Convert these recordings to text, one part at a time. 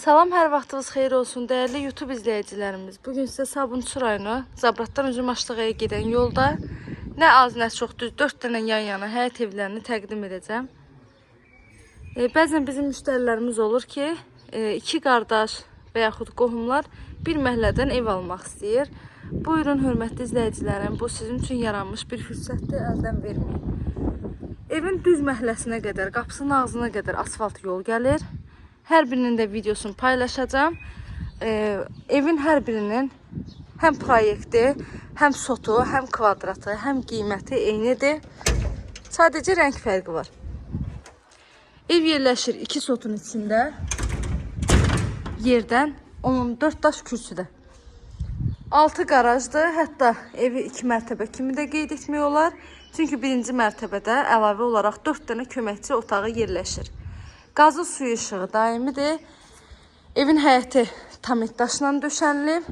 Salam, hər vaxtınız xeyir olsun dəyərli YouTube izləyicilərimiz. Bu gün sizə Sabunçu rayonu Zabratdan Üzüm Aşlığaya gedən yolda nə az nə çox düz 4 dənə yan-yana həyət evlərini təqdim edəcəm. E, bəzən bizim müştərilərimiz olur ki, e, iki qardaş və yaxud qohumlar bir məhəllədən ev almaq istəyir. Buyurun hörmətli izləyicilərim, bu sizin üçün yaranmış bir fürsətdir, əldən verməyin. Evin düz məhəlləsinə qədər, qapısının ağzına qədər asfalt yol gəlir. Hər birinin də videosunu paylaşacağım. Ee, evin hər birinin həm proyekti, həm sotu, həm kvadratı, həm qiyməti eynidir. Sadəcə rəng fərqi var. Ev yerləşir iki sotun içində. Yerdən 14 daş kürsüdə. 6 qarajdır. Hətta evi 2 mərtəbə kimi də qeyd etmək olar. Birinci mərtəbədə əlavə olaraq 4 dənə köməkçi otağı yerləşir. Qazı suyu işığı daimidir. Evin həyəti tam daşla döşənilib.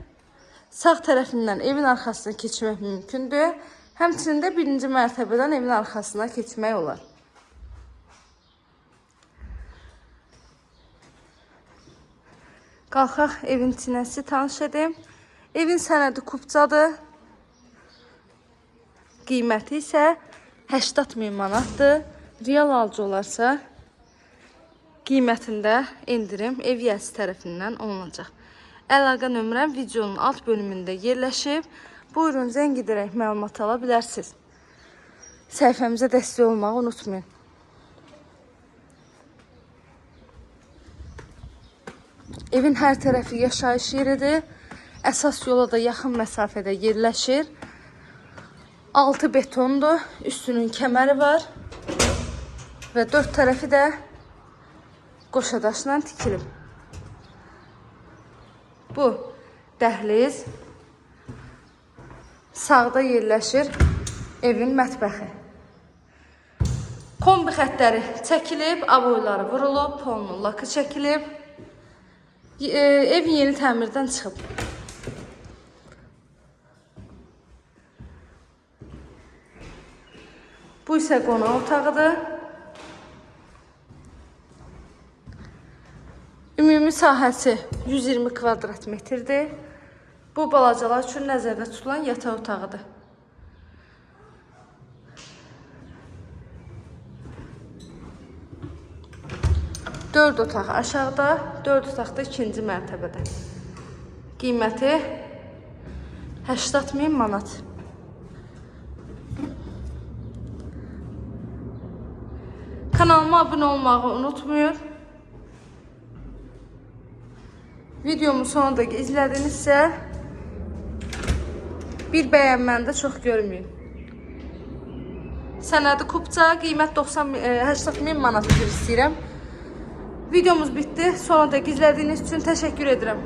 Sağ tərəfindən evin arxasına keçmək mümkündür. Həmçinin də birinci mərtəbədən evin arxasına keçmək olar. Qalxaq evin içinəsi tanış edim. Evin sənədi kupcadır. Qiyməti isə 80 min manatdır. Real alıcı olarsa qiymətində endirim ev yiyəsi tərəfindən olunacaq. Əlaqə nömrəm videonun alt bölümündə yerləşib. Buyurun zəng edərək məlumat ala bilərsiniz. Səhifəmizə dəstək olmağı unutmayın. Evin hər tərəfi yaşayış yeridir. Əsas yola da yaxın məsafədə yerləşir. Altı betondur, üstünün kəməri var və dörd tərəfi də qoşadaşla tikilib. Bu dəhliz sağda yerləşir evin mətbəxi. Kombi xəttləri çəkilib, avoyları vurulub, polunun lakı çəkilib. E, ev yeni təmirdən çıxıb. Bu isə qonaq otağıdır. Ümumi sahəsi 120 kvadrat metrdir. Bu balacalar üçün nəzərdə tutulan yataq otağıdır. Dörd otaq aşağıda, dörd otaq da ikinci mərtəbədə. Qiyməti 80 min manat. Kanalıma abunə olmağı unutmayın. Videomu sonuna da izlədinizsə bir bəyənməni də çox görməyin. Sənədi kupça, qiymət 90 min- e, 80 min manat istəyirəm. Videomuz bitdi. Sonra da izlədiyiniz üçün təşəkkür edirəm.